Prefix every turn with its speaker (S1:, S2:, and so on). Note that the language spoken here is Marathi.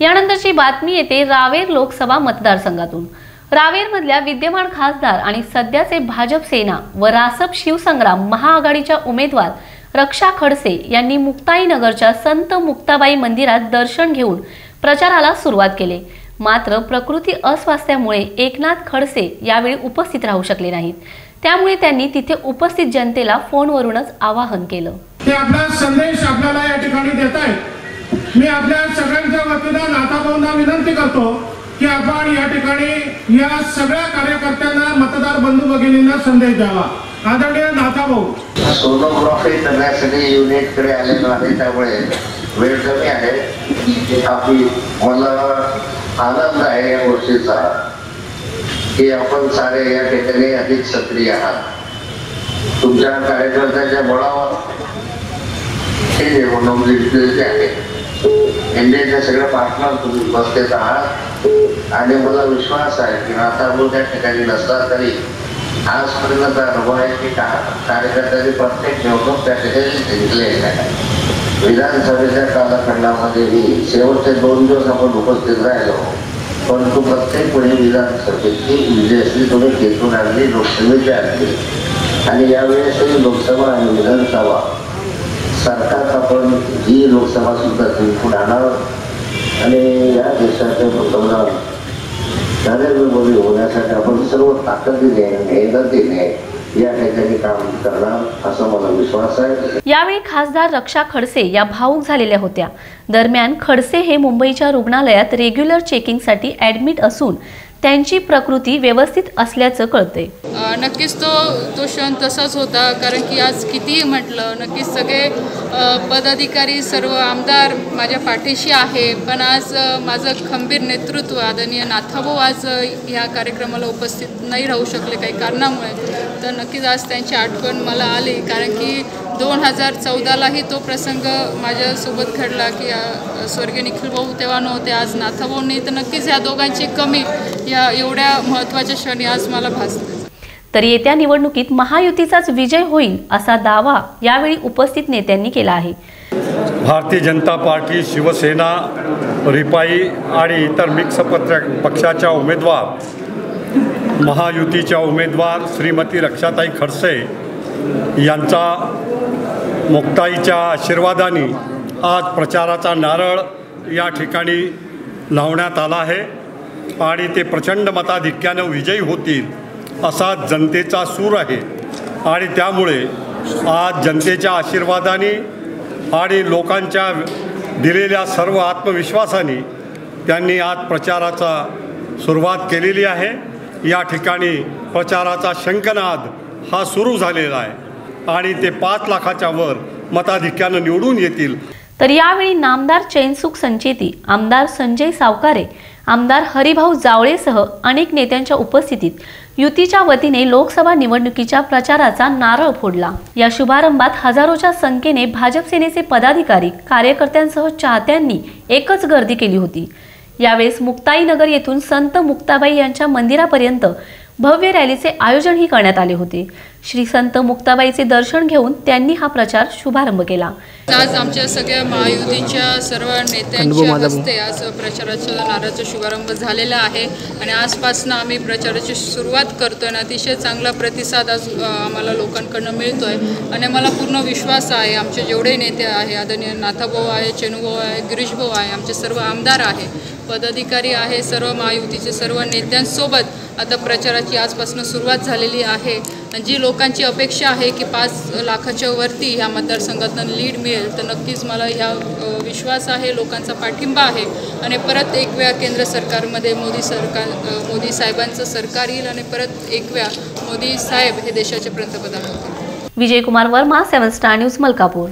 S1: यानंतरची बातमी येते रावेर लोकसभा मतदारसंघातून. रावेरमधल्या विद्यमान खासदार आणि सध्याचे भाजप सेना व रासप शिवसंग्राम महाआघाडीच्या उमेदवार रक्षा खडसे यांनी मुक्ताईनगरच्या संत मुक्ताबाई मंदिरात दर्शन घेऊन प्रचाराला सुरुवात केली. मात्र प्रकृती अस्वास्थ्यामुळे एकनाथ खडसे यावेळी उपस्थित राहू शकले नाहीत. त्यामुळे त्यांनी तिथे उपस्थित जनतेला फोनवरूनच आवाहन केलं.
S2: आपला संदेश आपला या ठिकाणी देत आहेत मी आपल्या सगळ्यांच्या वतीनं नाताभाऊंना विनंती करतो की आपण या ठिकाणी या सगळ्या कार्यकर्त्यांना मतदार बंधू भगिनींना संदेश द्यावा. आदरणीय नाथाभाऊ
S3: सोनोग्राफी करण्यासाठी युनिटकडे आलेलो आहे त्यामुळे वेळ कमी आहे. आपली मला आनंद आहे या गोष्टीचा की आपण सारे या ठिकाणी अधिक सक्रिय आहात. तुमच्या कार्यकर्त्याच्या बळावर हे निवडणूक म्हणजे जिंकलेले आहे. इंडियाच्या सगळ्या पार्टनर तुम्ही उपस्थित आहात. आणि मला विश्वास आहे की आता नाताबू त्या ठिकाणी नसला तरी आजपर्यंत अनुभव आहे की कार्यकर्त्यांनी प्रत्येक निवडणूक त्या ठिकाणी जिंकलेली आहे. विधानसभेच्या कालखंडामध्येही शेवटचे दोन दिवस आपण उपस्थित राहिलो. परंतु प्रत्येक वेळी विधानसभेची विजयश्री तुम्ही घेतून आणली लोकसभेची आणली. आणि यावेळेसही लोकसभा आणि विधानसभा सरकार आपण जी लोकसभा सुद्धा जिंकून आणि या देशाचे पंतप्रधान नरेंद्र होण्यासाठी आपण सर्व ताकदीने मेहनतीने या ठिकाणी काम करणार असा मला विश्वास आहे.
S1: यावेळी खासदार रक्षा खडसे या भाऊक झालेल्या होत्या. दरम्यान खडसे हे मुंबईच्या रुग्णालयात रेग्युलर चेकिंगसाठी ॲडमिट असून त्यांची प्रकृती व्यवस्थित असल्याचं कळतंय.
S4: नक्कीच तो तो क्षण तसाच होता कारण की आज कितीही म्हटलं नक्कीच सगळे पदाधिकारी सर्व आमदार माझ्या पाठीशी आहे पण आज माझं खंबीर नेतृत्व आदरणीय नाथाभाऊ आज ह्या कार्यक्रमाला उपस्थित नाही राहू शकले काही कारणामुळे. तर नक्कीच आज त्यांची आठवण मला आली कारण की दोन हजार चौदालाही तो प्रसंग माझ्यासोबत घडला की स्वर्गीय निखिल भाऊ तेव्हा नव्हते आज नाथाभाऊंनी तर नक्कीच ह्या दोघांची कमी या एवढ्या महत्त्वाच्या क्षणी आज मला भासते
S1: तर येत्या निवडणुकीत महायुतीचाच विजय होईल असा दावा यावेळी उपस्थित नेत्यांनी केला आहे.
S5: भारतीय जनता पार्टी शिवसेना रिपाई आणि इतर मिक्स पत्र पक्षाच्या उमेदवार महायुतीच्या उमेदवार श्रीमती रक्षाताई खडसे यांचा मुक्ताईच्या आशीर्वादाने आज प्रचाराचा नारळ या ठिकाणी लावण्यात आला आहे आणि ते प्रचंड मताधिक्यानं विजयी होतील असा जनतेचा सूर आहे. आणि त्यामुळे आज जनतेच्या आशीर्वादाने आणि लोकांच्या दिलेल्या सर्व आत्मविश्वासाने त्यांनी आज प्रचाराचा सुरुवात केलेली आहे. या ठिकाणी प्रचाराचा शंखनाद हा सुरू झालेला आहे. आणि ते पाच लाखाच्या वर मताधिक्यानं निवडून येतील.
S1: तर यावेळी नामदार चैनसुख संचेती आमदार संजय सावकारे आमदार हरिभाऊ जावळेसह अनेक नेत्यांच्या उपस्थितीत युतीच्या वतीने लोकसभा निवडणुकीच्या प्रचाराचा नारळ फोडला. या शुभारंभात हजारोच्या संख्येने भाजप सेनेचे पदाधिकारी कार्यकर्त्यांसह चाहत्यांनी एकच गर्दी केली होती. यावेळेस मुक्ताईनगर येथून संत मुक्ताबाई यांच्या मंदिरापर्यंत भव्य रॅलीचे आयोजनही करण्यात आले होते. श्री संत मुक्ताबाईचे दर्शन घेऊन त्यांनी हा प्रचार शुभारंभ केला.
S4: आज आमच्या सगळ्या महायुतीच्या सर्व नेत्यांच्या हस्ते आज प्रचाराच्या नाराचा शुभारंभ झालेला आहे आणि आजपासून आम्ही प्रचाराची सुरुवात करतोय आणि अतिशय चांगला प्रतिसाद आज आम्हाला लोकांकडनं मिळतोय आणि मला पूर्ण विश्वास आहे. आमचे जेवढे नेते आहे आदरणीय नाथाभाऊ आहे चेनुभाऊ आहे गिरीशभाऊ आहे आमचे सर्व आमदार आहे पदाधिकारी आहे सर्व महायुतीचे सर्व नेत्यांसोबत आता प्रचाराची आजपासून सुरुवात झालेली आहे. जी लोकांची अपेक्षा आहे की पाच लाखाच्या वरती ह्या मतदारसंघातून लीड मिळेल तर नक्कीच मला ह्या विश्वास आहे लोकांचा पाठिंबा आहे. आणि परत एक वेळा केंद्र सरकारमध्ये मोदी सरकार मोदी साहेबांचं सरकार येईल आणि परत एक वेळा मोदी साहेब हे देशाचे पंतप्रधान होतील.
S1: Vijaykumar Varma seven star news Malkapur.